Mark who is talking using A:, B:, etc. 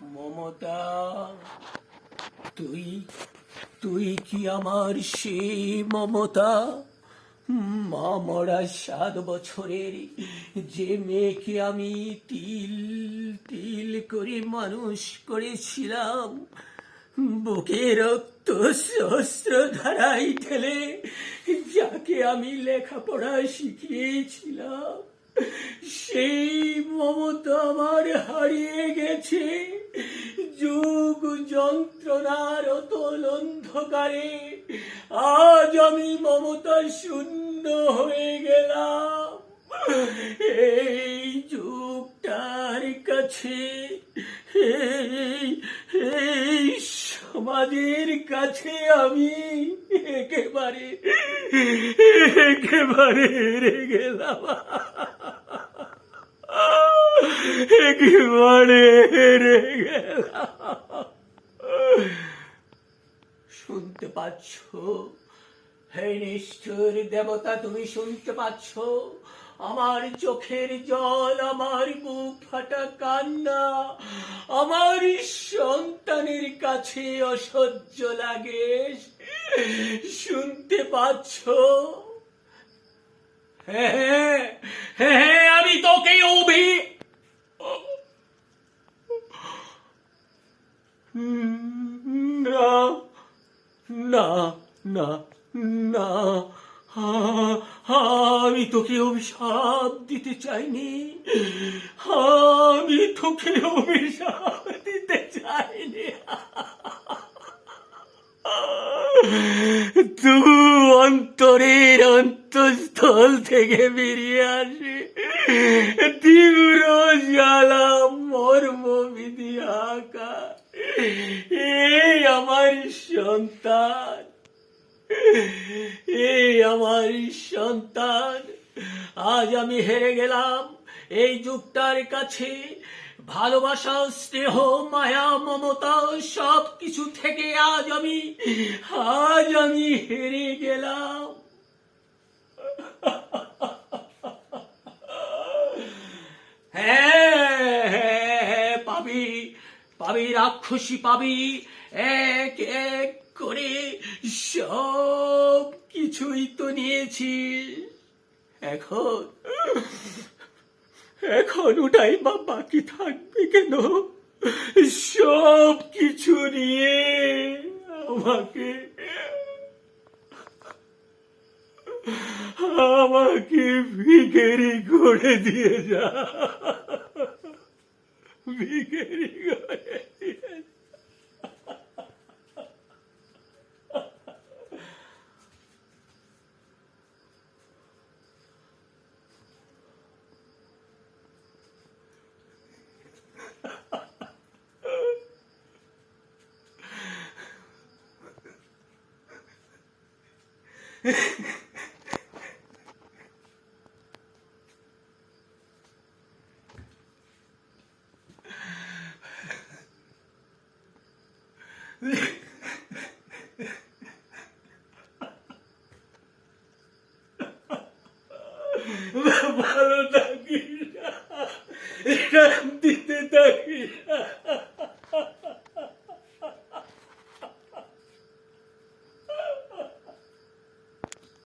A: মমতা, তুই তুই কি আমার সে মমতা? মা মরা সাত বছরের যে মেয়েকে আমি তিল তিল করে মানুষ করেছিলাম, বুকে রক্ত শস্ত্র ধারাই ঠেলে যাকে আমি লেখাপড়া শিখিয়েছিলাম, সেই মমতা আমার হারিয়ে গেছে। অন্ধকারে, আজ আমি মমতা শূন্য হয়ে গেলাম। এই যুগটার কাছে, এই সমাজের কাছে আমি একেবারে একেবারে হেরে গেলাম। একেবারে হেরে গেলাম। শুনতে পাচ্ছ? হে নিষ্ঠুর দেবতা, তুমি শুনতে পাচ্ছ? আমার চোখের জল, আমার বুক ফাটা কান্না, আমার সন্তানের কাছে অসহ্য লাগে। শুনতে পাচ্ছ? হ্যাঁ আমি তোকে অভি না না না না আমি তোকে অভিশাপ দিতে চাইনি। আমি তোকে অভিশাপ দিতে চাইনি। তবু অন্তরের অন্তঃস্থল থেকে বেরিয়ে আসে। তীব্র আমার সন্তান। এই আমার সন্তান। আজ আমি হেরে গেলাম এই যুগটার কাছে। ভালোবাসা, স্নেহ, মায়া, মমতা সব কিছু থেকে আজ আমি আজ আমি হেরে গেলাম। হ্যাঁ হ্যাঁ হ্যাঁ পাবি পাবি, রাক্ষসী পাবি। এক এক করে সব কিছুই তো নিয়েছি। এখন এখন ওটাই বা বাকি থাকবে কেন? সব কিছু নিয়ে আমাকে আমাকে ভিখারি করে দিয়ে যা। ভিখারি করে দিয়ে যা। ভালো থাক